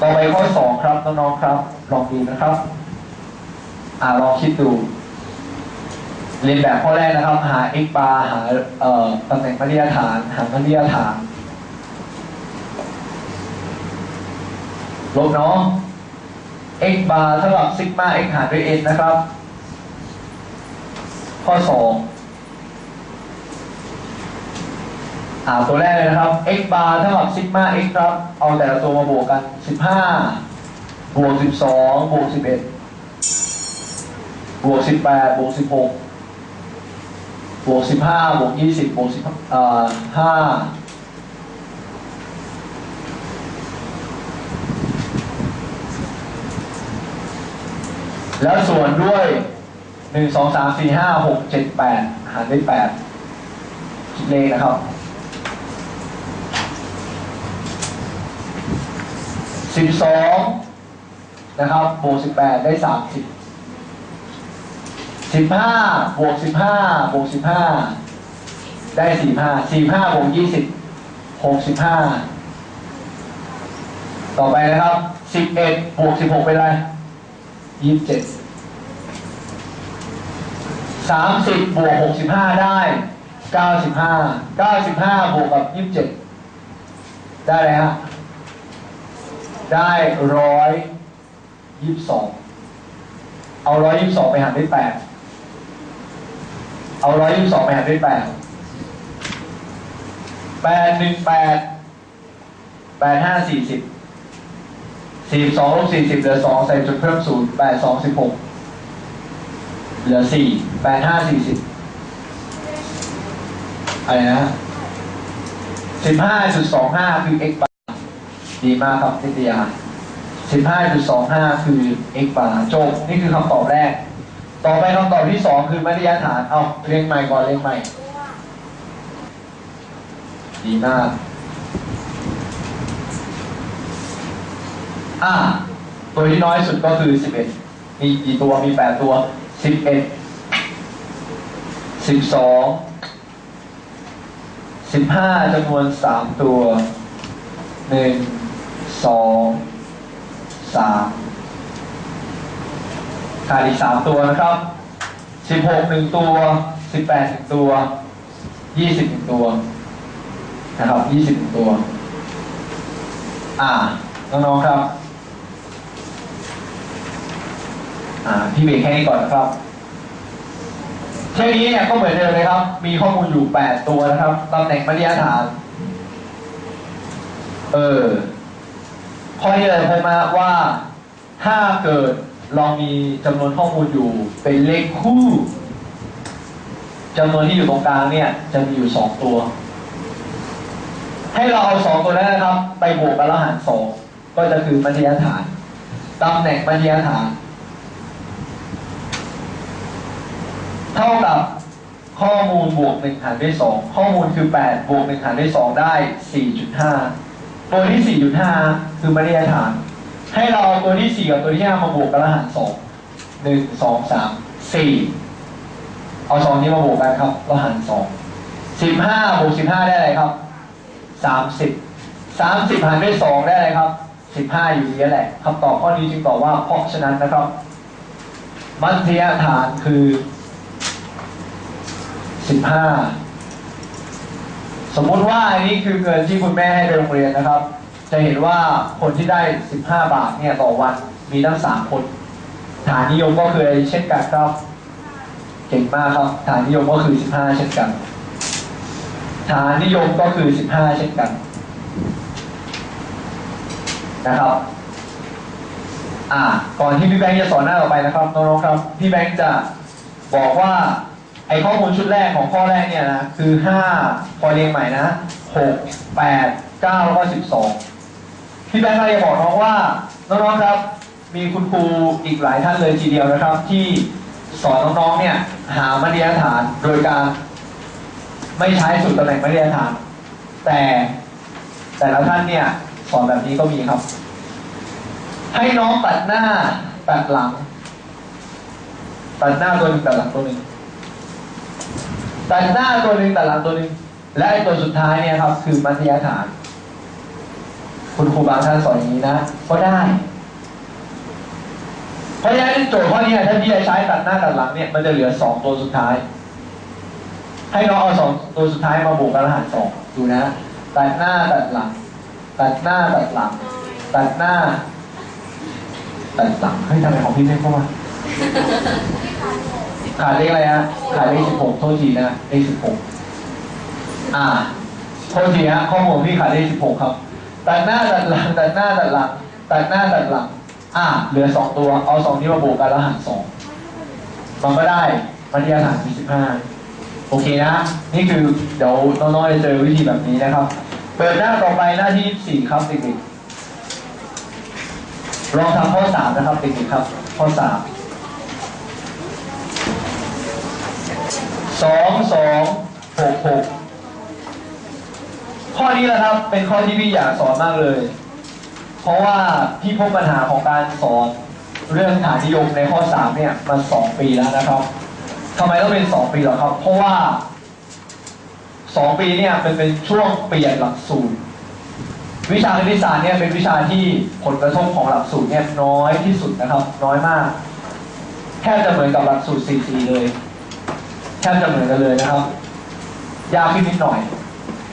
ต่อไปข้อสองครับน้องๆครับ ลองดูนะครับ อ่าลองคิดดูเรียนแบบข้อแรกนะครับ หา x bar หาเอ่อตำแหน่งมาตรฐาน หามาตรฐาน ลบเนาะ x bar เท่ากับซิกมา x หารด้วย n นะครับ ข้อสอง อ่าตัวแรกเลยนะครับ x bar เท่ากับซิกมา x ครับ เอาแต่ละตัวมาบวกกัน 15 บวก 12 บวก 11 บวก 18 บวก 16 บวก 15 บวก 20 บวก10อ่า5แล้วส่วนด้วย 1 2 3 4 5 6 7 8 หารด้วย8คิดเลขนะครับ 12นะครับบวก18ได้30 15บวก15บวก15ได้45 45บวก20 65ต่อไปนะครับ11บวก16เป็นไรยี่สิบเจ็ดสามสิบบวกหกสิบห้าได้เก้าสิบห้าเก้าสิบห้าบวกกับยี่สิบเจ็ดได้เลยฮะ ได้ร้อยยี่สิบสองเอาร้อยยี่สิบสองไปหารด้วยแปดเอาร้อยยี่สิบสองไปหารด้วยแปดแปดหนึ่งแปดแปดห้าสี่สิบสี่สองลบสี่สิบเหลือสองใส่จุดเพิ่มศูนย์แปดสองสิบหกเหลือสี่แปดห้าสี่สิบอะไรนะสิบห้าจุดสองห้าคือ x บาร์ ดีมากครับนิตยาสิบห้าจุดสองห้าคือ x บาร์จบ นี่คือคำตอบแรก ต่อไปคำตอบที่สองคือมัธยฐาน เอาเรียงใหม่ก่อนเรียงใหม่ ดีมาก อ่า ตัวที่น้อยสุดก็คือ 11 มีกี่ตัว มี 8 ตัว 11 12 15จำนวน 3 ตัว 1 2 3ขาดอีก3ตัวนะครับ16 1ตัว18 1ตัว20 1ตัวนะครับ20 1ตัว อ่าน้องๆครับอ่าพี่เบรกแค่นี้ก่อนนะครับเที่ยวนี้เนี่ยก็เหมือนเดิมเลยครับ มีข้อมูลอยู่8ตัวนะครับตำแหน่งมาตรฐาน เออ ข้อนี้เลยพบมาว่าถ้าเกิดเรามีจำนวนข้อมูลอยู่เป็นเลขคู่จำนวนที่อยู่ตรงกลางเนี่ยจะมีอยู่2ตัว ให้เราเอา2ตัวนั้นนะครับ ไปบวกกันแล้วหารสองก็จะคือมัธยฐานตำแหน่งมัธยฐาน เท่ากับข้อมูลบวก1หารด้วย2ข้อมูลคือ8บวก1หารด้วย2ได้4.5 ตัวที่ 4.5 คือมัธยฐาน ให้เราเอาตัวที่ 4 กับตัวที่ 5 มาบวกกันแล้วหาร2 1 2 3 4เอา2นี้มาบวกกันครับแล้วหาร2 15บวก15ได้อะไรครับ30 30หารด้วย2ได้อะไรครับ15อยู่นี้แหละคำตอบข้อนี้จึงตอบว่าเพราะฉะนั้นนะครับ มัธยฐานคือ15 สมมุติว่าอันนี้คือเงินที่คุณแม่ให้โรงเรียนนะครับ จะเห็นว่าคนที่ได้ 15 บาทเนี่ยต่อวันมีทั้ง 3 คนฐานนิยมก็คือเช่นกันครับ เก่งมากครับ ฐานนิยมก็คือ 15 เช่นกัน ฐานนิยมก็คือ 15 เช่นกัน นะครับอ่าก่อนที่พี่แบงค์จะสอนหน้าต่อไปนะครับน้องๆครับ พี่แบงค์จะบอกว่า ไอข้อมูลชุดแรกของข้อแรกเนี่ยนะคือ5พอเรียงใหม่นะ6 8 9แล้วก็12พี่แบงค์ก็จะบอกน้องว่าน้องๆครับ มีคุณครูอีกหลายท่านเลยทีเดียวนะครับ ที่สอนน้องๆเนี่ยหามาตรฐานโดยการ ไม่ใช้สูตรตำแหน่งมาตรฐาน แต่แต่ละท่านเนี่ยสอนแบบนี้ก็มีครับ ให้น้องตัดหน้าตัดหลัง ตัดหน้าตัวหนึ่งตัดหลังตัวหนึ่ง ตัดหน้าตัวหนึ่งตัดหลังตัวหนึ่งและไอ้ตัวสุดท้ายเนี่ยครับ คือมัธยฐาน คุณครูบางท่านสอนอย่างนี้นะก็ได้ เพราะฉะนั้นโจทย์ข้อนี้ถ้าพี่จะใช้ตัดหน้าตัดหลังเนี่ยมันจะเหลือสองตัวสุดท้าย ให้น้องเอาสองตัวสุดท้ายมาบวกกันแล้วหารสองดูนะตัดหน้าตัดหลัง ตัดหน้าตัดหลัง ตัดหน้าตัดหลังเฮ้ยทำไมของพี่ไม่เข้ามา ขาดเลขอะไรฮะขาดเลขสิบหกโทษทีนะเลขสิบหกอ่าโทษทีฮะข้อมูลพี่ขาดเลขสิบหกครับ ตัดหน้าตัดหลังตัดหน้าตัดหลังตัดหน้าตัดหลังอ่าเหลือสองตัวเอาสองนี้มาบวกกันแล้วหารสองมันก็ได้มัธยฐานมีสิบห้าโอเคนะ นี่คือเดี๋ยวน้องๆจะเจอวิธีแบบนี้นะครับ เปิดหน้าต่อไปหน้าที่สี่ครับเด็กๆลองทำข้อสามนะครับเด็กๆครับ ข้อสาม สองสองหกหกข้อนี้แหละครับเป็นข้อที่พี่อยากสอนมากเลย เพราะว่าพี่พบปัญหาของการสอนเรื่องฐานนิยมในข้อสามเนี่ยมาสองปีแล้วนะครับทำไมต้องเป็นสองปีหรอครับ เพราะว่าสองปีเนี่ยเป็นเป็นช่วงเปลี่ยนหลักสูตร วิชาคณิตศาสตร์เนี่ยเป็นวิชาที่ผลกระทบของหลักสูตรเนี่ยน้อยที่สุดนะครับ น้อยมากแทบจะเหมือนกับหลักสูตร 4 4 เลย แทบจะเหมือนกันเลยนะครับ ยากขึ้นนิดหน่อย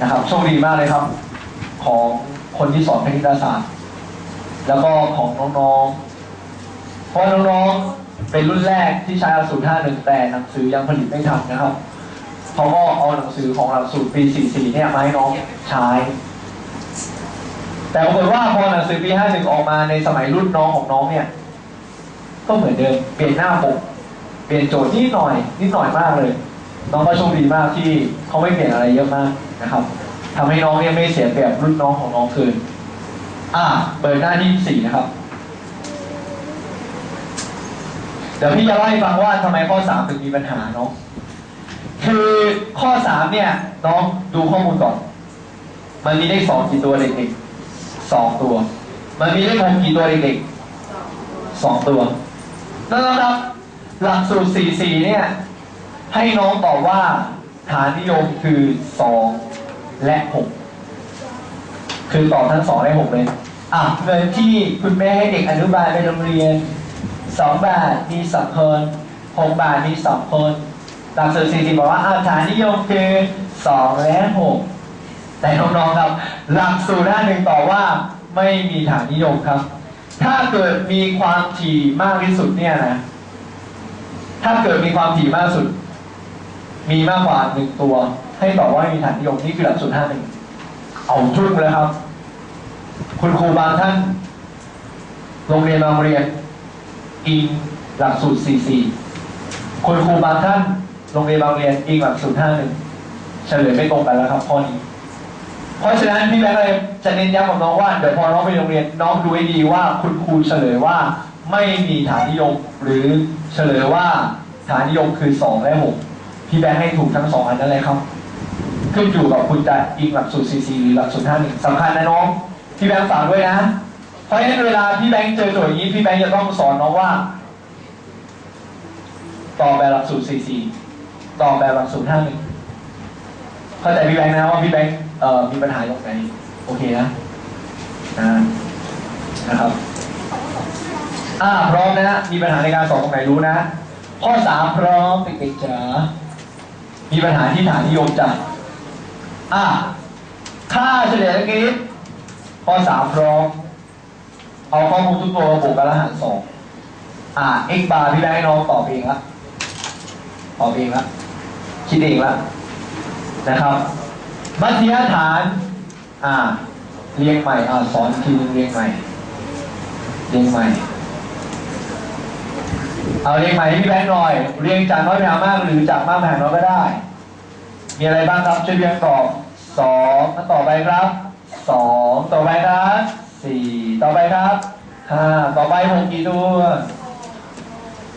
นะครับโชคดีมากเลยครับ ของคนที่สอนคณิตศาสตร์ แล้วก็ของน้องๆ เพราะน้องๆ เป็นรุ่นแรกที่ใช้หลักสูตร51แต่หนังสือยังผลิตไม่ทันนะครับเขาก็เอาหนังสือของหลักสูตรปี 44 เนี่ยมาให้น้องใช้ แต่ปรากฏว่าพอหนังสือปี 51 ออกมาในสมัยรุ่นน้องของน้องเนี่ย ก็เหมือนเดิมเปลี่ยนหน้าปก เปลี่ยนโจทย์นิดหน่อยนิดหน่อยมากเลย น้องก็โชคดีมากที่เขาไม่เปลี่ยนอะไรเยอะมากนะครับทำให้น้องเนี่ยไม่เสียเปรียบรุ่นน้องของน้องคืน อ่า เปิดหน้าที่สี่นะครับ เดี๋ยวพี่จะเล่าให้ฟังว่าทำไมข้อสามถึงมีปัญหาเนาะ คือข้อสามเนี่ย น้องดูข้อมูลก่อน มันมีเลขสองกี่ตัวเด็กๆสองตัว มันมีเลขหกกี่ตัวเด็กๆสองตัวนั่นครับ หลักสูตรสี่สี่เนี่ย ให้น้องตอบว่าฐานนิยมคือสองและหกคือตอบทั้งสองและหกเลย อะเงินที่คุณแม่ให้เด็กอนุบาลไปโรงเรียนสองบาทมีสองคนหกบาทมีสองคน หลักสูตรสี่สี่บอกว่าอาฐานนิยมคือสองและหกแต่น้องๆครับ หลักสูตรหน้าหนึ่งตอบว่าไม่มีฐานนิยมครับ ถ้าเกิดมีความถี่มากที่สุดเนี่ยนะ ถ้าเกิดมีความถี่มากสุด มีมากกว่าหนึ่งตัว ให้ตอบว่ามีฐานนิยมนี่คือหลักสูตรห้าหนึ่งเอาจุ้งเลยครับ คุณครูบางท่าน โรงเรียนบางโรงเรียนอิงหลักสูตร 44 คุณครูบางท่าน โรงเรียนบางโรงเรียนอิงหลักสูตร 51 เฉลยไม่ตรงกันแล้วครับข้อนี้ เพราะฉะนั้นพี่แบงค์เลยจะเน้นย้ำกับน้องว่าเดี๋ยวพอน้องไปโรงเรียนน้องดูให้ดีว่าคุณครูเฉลยว่าไม่มีฐานนิยมหรือ เฉลยว่าฐานนิยมคือ 2 และ 6 พี่แบงค์ให้ถูกทั้งสองอันนั้นเลยครับ ขึ้นอยู่กับคุณจะอิงหลักสูตร CC หรือหลักสูตร51สำคัญนะน้อง พี่แบงค์ฝากด้วยนะ เพราะฉะนั้นเวลาพี่แบงค์เจอโจทย์อย่างนี้ พี่แบงค์จะต้องสอนน้องว่าตอบแบบหลักสูตร CC ตอบแบบหลักสูตร51เข้าใจพี่แบงค์นะว่าพี่แบงค์มีปัญหาตรงไหนโอเคนะนะนะครับ อ่าพร้อมนะ มีปัญหาในการสอนตรงไหนรู้นะ ข้อสามพร้อมเด็กๆจ๋ามีปัญหาที่ฐานนิยมจ้ะอ่าค่าเฉลี่ยอังกฤษข้อสามพร้อม เอาข้อมูลทุกตัวมาบวกกันแล้วหารสองอ่า x bar พี่ได้ให้น้องตอบเองละตอบเองละคิดเองละนะครับมัธยฐาน อ่า เรียงใหม่ อ่า สอนอีกทีนึงเรียงใหม่ เรียงใหม่ เอาเรียงใหม่ให้พี่แบงค์หน่อย เรียงจากน้อยไปหามากหรือจากมากไปหาน้อยก็ได้ มีอะไรบ้างครับช่วยเรียงตอบสองต่อไปครับสองต่อไปครับสี่ต่อไปครับห้าต่อไปหกกี่ตัว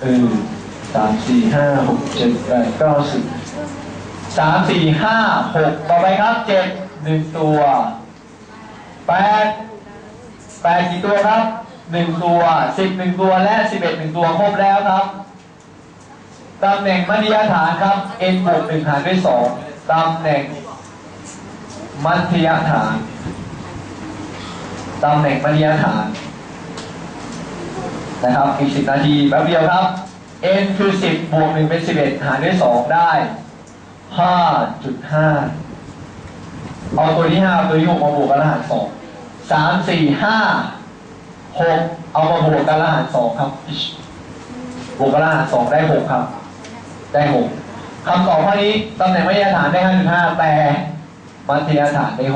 เออสามสี่ห้าหกเจ็ดแปดเก้าสิบสามสี่ห้าหกต่อไปครับเจ็ดหนึ่งตัวแปดแปดกี่ตัวครับ หนึ่งตัวสิบหนึ่งตัวและสิบเอ็ดหนึ่งตัวครบแล้วครับตำแหน่งมัธยฐานครับ n บวกหนึ่งหารด้วยสองตำแหน่งมัธยฐานตำแหน่งบรรยฐานนะครับอีก10นาทีแป๊บเดียวครับ n คือ10บบวก1เป็น11หารด้วย2ได้5.5เอาตัวที่5ตัวที่6มาบวกกันแล้วหาร2 3 4 5 6เอามาบวกกันแล้วหาร2ครับบวกกันแล้วหาร2ได้6ครับ ได้6คำตอบข้อนี้ตำแหน่งมัธยฐานได้5.5แต่มัธยฐานได้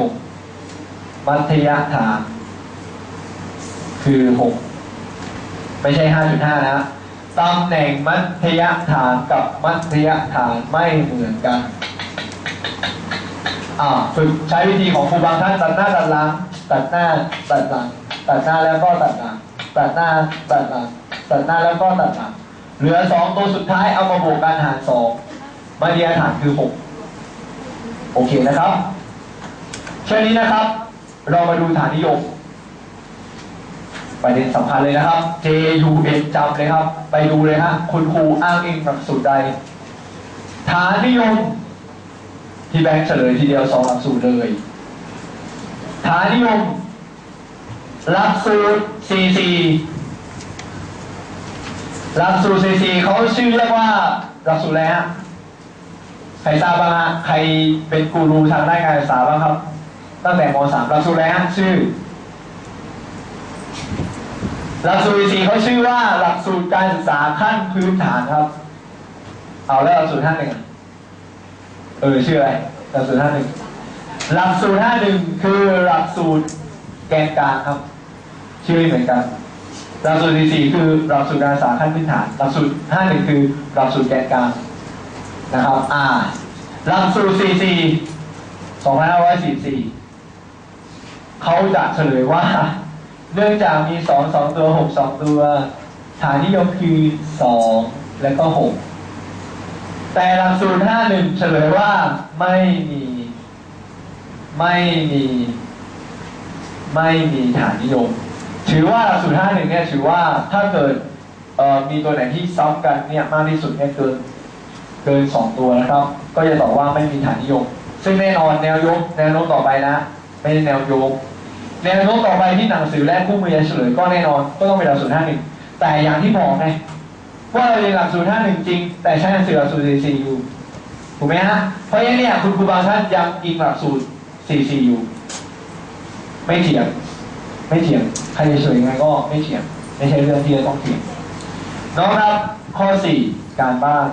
6มัธยฐาน คือ6ไม่ใช่5.5นะตำแหน่งมัธยฐานกับมัธยฐานไม่เหมือนกันอ่าฝึกใช้วิธีของครูบางท่านตัดหน้าตัดหลังตัดหน้าตัดหลัง ตัดหน้าแล้วก็ตัดหลังตัดหน้าตัดหลังตัดหน้าแล้วก็ตัดหลังเหลือสองตัวสุดท้ายเอามาบวกกันหารสองมัธยฐานคือหกโอเคนะครับเช่วงนี้นะครับ เรามาดูฐานนิยมประเด็นสำคัญเลยนะครับ J U N จำเลยครับ ไปดูเลยฮะคุณครูอ้างอิงหลักสูตรใด ฐานนิยม ที่แบงค์เฉลยทีเดียวสองหลักสูตรเลย ฐานนิยม หลักสูตร CC หลักสูตร CC เขาชื่อเรียกว่าหลักสูตรอะไรฮะใครทราบบ้างฮะใครเป็นกูรูทางด้านการศึกษาบ้างครับ ตั้งแต่ม .3 หลักสูตรอะไรฮะชื่อหลักสูตร4เขาชื่อว่าหลักสูตรการศึกษาขั้นพื้นฐานครับ เอาแล้วหลักสูตร51อะเออชื่ออะไรหลักสูตร51หนึ่งหลักสูตร51คือหลักสูตร แกนกลางครับ ชื่อไม่เหมือนกันหลักสูตร44คือหลักสูตรการศึกษาขั้นพื้นฐานหลักสูตร51คือหลักสูตรแกนกลางนะครับ อ่าหลักสูตร44 2544เขาจะเฉลยว่า เนื่องจากมีสองสองตัวหกสองตัว ฐานนิยมคือสองและก็หกแต่หลักสูตรห้าหนึ่งเฉลยว่าไม่มี ไม่มี ไม่มีฐานนิยม ถือว่าหลักสูตรห้าหนึ่งเนี่ยถือว่าถ้าเกิดมีตัวไหนที่ซ้ำกันเนี่ยมากที่สุดเนี่ยเกินเกินสองตัวนะครับ ก็จะตอบว่าไม่มีฐานนิยม ซึ่งแน่นอนแนวยกแนวโน้มต่อไปนะ ไม่ใช่แนวยกแนวโน้มต่อไปที่หนังสือและคู่มือจะเฉลยก็แน่นอนก็ต้องเป็นหลักสูตร51 แต่อย่างที่บอกไงว่าเราเรียนหลักสูตร51 จริง แต่ใช้หนังสือหลักสูตร44อยู่ถูกไหมฮะเพราะฉะนั้นเนี่ยคุณครูบางท่านยังอิงหลักสูตร44อยู่ ไม่เถียงไม่เถียงใครจะเฉยยังไงก็ไม่เถียงไม่ใช่เรื่องที่จะต้องเถียงน้องครับข้อสี่การบ้าน